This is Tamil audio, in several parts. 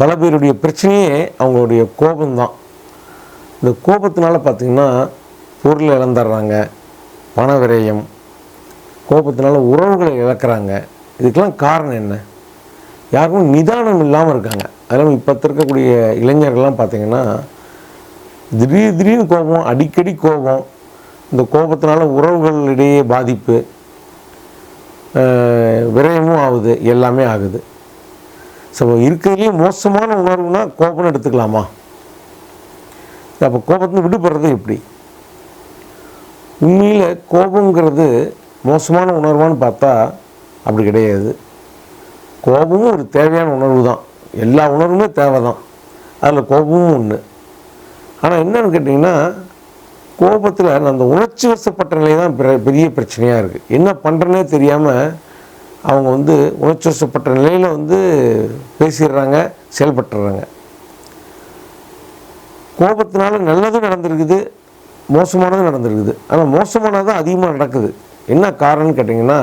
பல பேருடைய பிரச்சனையே அவங்களுடைய கோபம்தான். இந்த கோபத்தினால பார்த்திங்கன்னா பொருள் இழந்துடுறாங்க பண விரயம் கோபத்தினால உறவுகளை இழக்கிறாங்க. இதுக்கெல்லாம் காரணம் என்ன? யாருக்கும் நிதானம் இல்லாமல் இருக்காங்க. அதெல்லாம் இப்போ இருக்கக்கூடிய இளைஞர்கள்லாம் பார்த்திங்கன்னா திடீர் திடீர்னு கோபம் அடிக்கடி கோபம் இந்த கோபத்தினால உறவுகளிடையே பாதிப்பு விரயமும் ஆகுது எல்லாமே ஆகுது. ஸோ இருக்கிறதுலேயே மோசமான உணர்வுனா கோபம்னு எடுத்துக்கலாமா? அப்போ கோபத்தில் விடுபடுறது எப்படி? உண்மையில் கோபங்கிறது மோசமான உணர்வான்னு பார்த்தா அப்படி கிடையாது. கோபமும் ஒரு தேவையான உணர்வு தான் எல்லா உணர்வுமே தேவை தான் அதில் கோபமும் ஒன்று ஆனால் என்னன்னு கேட்டிங்கன்னா கோபத்தில் அந்த உணர்ச்சி வசப்பட்ட நிலை தான் பெரிய பிரச்சனையாக இருக்குது என்ன பண்ணுறனே தெரியாமல் அவங்க வந்து உணர்ச்சி வசப்பட்ட நிலையில் வந்து பேசிடுறாங்க செயல்பட்டுறாங்க. கோபத்தினால நல்லதும் நடந்திருக்குது மோசமானதும் நடந்திருக்குது. ஆனால் மோசமானது அதிகமாக நடக்குது. என்ன காரணம்னு கேட்டிங்கன்னா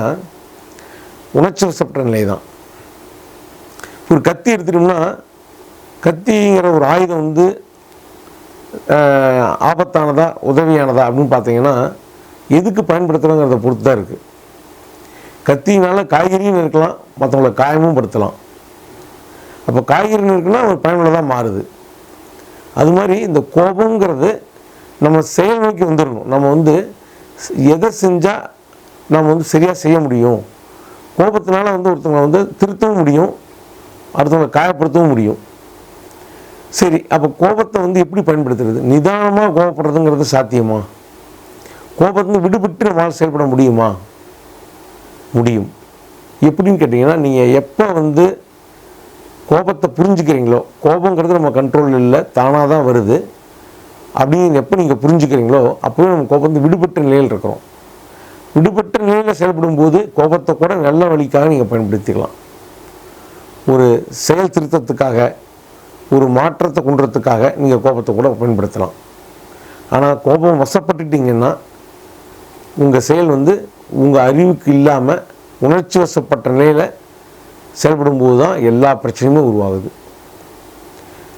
உணர்ச்சி வசப்பட்ட நிலை தான் ஒரு கத்தி எடுத்துட்டோம்னா கத்திங்கிற ஒரு ஆயுதம் வந்து ஆஹ், ஆபத்தானதா உதவியானதா அப்படின்னு பார்த்தீங்கன்னா எதுக்கு பயன்படுத்துகிறோங்கிறத பொறுத்து தான் இருக்குது கத்தினால காய்கறியும் இருக்கலாம் மற்றவங்களை காயமும் படுத்தலாம். அப்போ காய்கறி இருக்குன்னா ஒரு பயனுள்ளதாக மாறுது. அது மாதிரி இந்த கோபங்கிறது நம்ம செயல் நோக்கி வந்துடணும் நம்ம வந்து எதை செஞ்சால் நம்ம வந்து சரியாக செய்ய முடியும்? கோபத்தினால வந்து ஒருத்தவங்களை வந்து திருத்தவும் முடியும். அடுத்தவங்களை காயப்படுத்தவும் முடியும். சரி அப்போ கோபத்தை வந்து எப்படி பயன்படுத்துறது? நிதானமாக கோபப்படுறதுங்கிறது சாத்தியமா? கோபத்துலேருந்து விடுபட்டு நம்மளால் செயல்பட முடியுமா? முடியும். எப்படின்னு கேட்டிங்கன்னா நீங்கள் எப்போ வந்து கோபத்தை புரிஞ்சுக்கிறீங்களோ கோபங்கிறது நம்ம கண்ட்ரோல் இல்லை தானாக தான் வருது. அப்படின்னு எப்போ நீங்கள் புரிஞ்சுக்கிறீங்களோ அப்போவே நம்ம கோபத்தை விடுபட்ட நிலையில் இருக்கிறோம். விடுபட்ட நிலையில் செயல்படும் போது கோபத்தை கூட நல்ல வழிக்காக நீங்கள் பயன்படுத்திக்கலாம். ஒரு செயல் திருத்தத்துக்காக ஒரு மாற்றத்தை கொண்டுறதுக்காக நீங்கள் கோபத்தை கூட பயன்படுத்தலாம். ஆனால் கோபம் வசப்பட்டுட்டீங்கன்னா உங்கள் செயல் வந்து உங்கள் அறிவுக்கு இல்லாமல் உணர்ச்சி வசப்பட்ட நிலையில் செயல்படும் போது தான் எல்லா பிரச்சனையுமே உருவாகுது.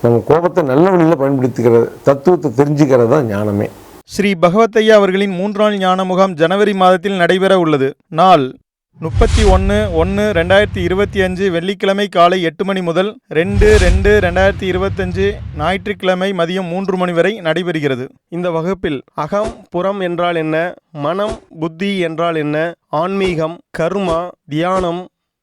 நம்ம கோபத்தை நல்ல வழியில் பயன்படுத்திக்கிறது தத்துவத்தை தெரிஞ்சுக்கிறது தான் ஞானமே. ஸ்ரீ பகவத்தையா அவர்களின் மூன்றாள் ஞான முகாம் ஜனவரி மாதத்தில் நடைபெற உள்ளது. நாள் முப்பத்தி ஒன்று ஒன்று ரெண்டாயிரத்தி இருபத்தி அஞ்சு வெள்ளிக்கிழமை காலை எட்டு மணி முதல் ரெண்டு ரெண்டு ரெண்டாயிரத்தி இருபத்தஞ்சு ஞாயிற்றுக்கிழமை மதியம் மூன்று மணி வரை நடைபெறுகிறது. இந்த வகுப்பில் அகம் புறம் என்றால் என்ன மனம் புத்தி என்றால் என்ன ஆன்மீகம் கர்மா தியானம்